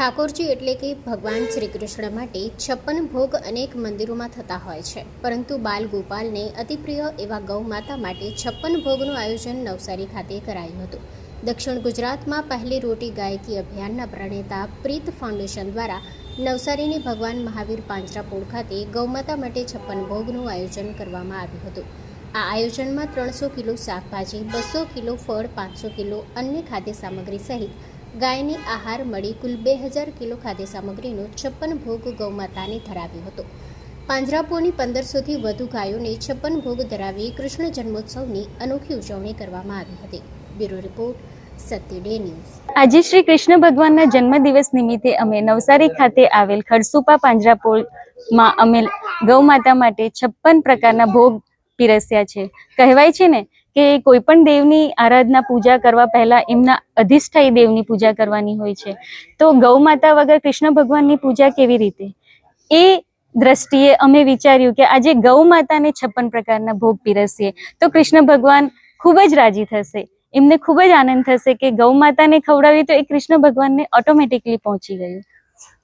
ઠાકોરજી એટલે કે ભગવાન શ્રી કૃષ્ણ માટે છપ્પન ભોગ અનેક મંદિરોમાં થતા હોય છે. પરંતુ બાલ ગોપાલને અતિપ્રિય એવા ગૌ માતા માટે છપ્પન ભોગનું આયોજન નવસારી ખાતે કરાયું હતું. દક્ષિણ ગુજરાતમાં પહેલી રોટી ગાયકી અભિયાનના પ્રણેતા પ્રીત ફાઉન્ડેશન દ્વારા નવસારીની ભગવાન મહાવીર પાંજરાપોળ ખાતે ગૌમાતા માટે છપ્પન ભોગનું આયોજન કરવામાં આવ્યું હતું. આ આયોજનમાં ત્રણસો કિલો શાકભાજી, બસો કિલો ફળ, પાંચસો કિલો અન્ય ખાદ્ય સામગ્રી સહિત ગાયની આહાર મળી કુલ બે હજાર કિલો ખાદ્ય સામગ્રીનો છપ્પન ભોગ ગૌમાતાને ધરાવ્યો હતો. પાંજરાપોળની પંદરસોથી વધુ ગાયોને છપ્પન ભોગ ધરાવી કૃષ્ણ જન્મોત્સવની અનોખી ઉજવણી કરવામાં આવી હતી. Bureau report Satya day news. આજે શ્રી કૃષ્ણ ભગવાનના જન્મદિવસ નિમિત્તે અમે નવસારી ખાતે આવેલ ખડસુપા પાંજરાપોળમાં અમે ગૌ માતા માટે છપ્પન પ્રકારના ભોગ પીરસ્યા છે. કહેવાય છે ને કે કોઈ પણ દેવની આરાધના પૂજા કરવા પહેલા એમના અધિષ્ઠાયી દેવની પૂજા કરવાની હોય છે. તો ગૌ માતા વગર કૃષ્ણ ભગવાનની પૂજા કેવી રીતે? એ દ્રષ્ટિએ અમે વિચાર્યું કે આજે ગૌ માતાને છપ્પન પ્રકારના ભોગ પીરસીએ. તો કૃષ્ણ ભગવાન ખૂબ જ રાજી થશે. એમને ખૂબ જ આનંદ થશે કે ગૌ માતાને ખવડાવી તો એ કૃષ્ણ ભગવાનને ઓટોમેટિકલી પહોંચી ગયું.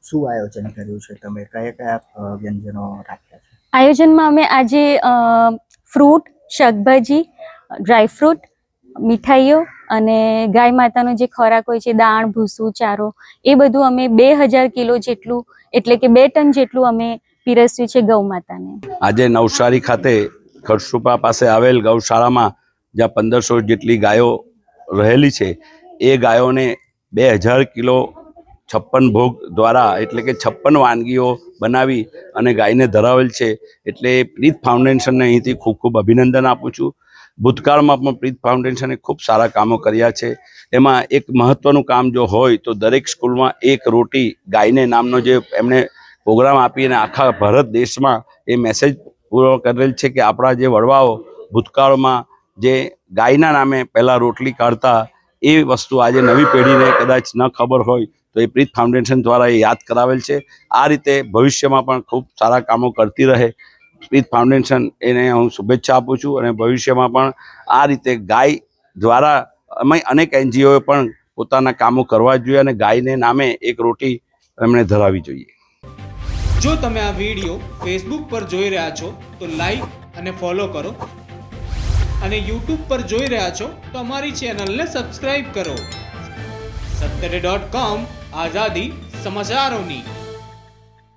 શું આયોજન કર્યું છે? તમે કયા કયા વ્યંજનો રાખ્યા છે? આયોજનમાં અમે આજે ફ્રૂટ, શાકભાજી ડ્રાયફ્રૂટ મીઠાઈઓ અને ગાય માતાનો જે ખોરાક હોય છે દાણ ભૂસું, ચારો, એ બધું અમે બે હજાર કિલો જેટલું, એટલે કે બે ટન જેટલું અમે પીરસ્યું છે ગૌ માતાને. આજે નવસારી ખાતે ખરસુપા પાસે આવેલ ગૌશાળામાં જ્યાં પંદરસો જેટલી ગાયો રહેલી છે, એ ગાયોને બે હજાર કિલો છપ્પન ભોગ દ્વારા, એટલે કે છપ્પન વાનગીઓ બનાવી અને ગાયને ધરાવેલ છે. એટલે પ્રીત ફાઉન્ડેશનને અહીંથી ખૂબ ખૂબ અભિનંદન આપું છું. ભૂતકાળમાં પણ પ્રીત ફાઉન્ડેશને ખૂબ સારા કામો કર્યા છે. એમાં એક મહત્ત્વનું કામ જો હોય, તો દરેક સ્કૂલમાં એક રોટી ગાયને નામનો જે એમણે પ્રોગ્રામ આપી અને આખા ભારત દેશમાં એ મેસેજ પૂરો કરેલ છે કે આપણા જે વડવાઓ ભૂતકાળમાં જે ગાયના નામે પહેલાં રોટલી કાઢતા, એ વસ્તુ આજે નવી પેઢીને કદાચ ન ખબર હોય તો એ પ્રીત ફાઉન્ડેશન દ્વારા એ યાદ કરાવેલ છે. આ રીતે ભવિષ્યમાં પણ ખૂબ સારા કામો કરતી રહે. પ્રીત ફાઉન્ડેશન એને હું શુભેચ્છા આપું છું અને ભવિષ્યમાં પણ આ રીતે ગાય દ્વારા અમે અનેક એનજીઓએ પણ પોતાના કામો કરવા જોઈએ અને ગાયને નામે એક રોટી એમણે ધરાવી જોઈએ. જો તમે આ વીડિયો ફેસબુક પર જોઈ રહ્યા છો, તો લાઈક અને ફોલો કરો. અને યુટ્યુબ પર જોઈ રહ્યા છો, તો અમારી ચેનલને સબસ્ક્રાઈબ કરો. સત્તરે ડોટ કોમ આઝાદી સમાચારોની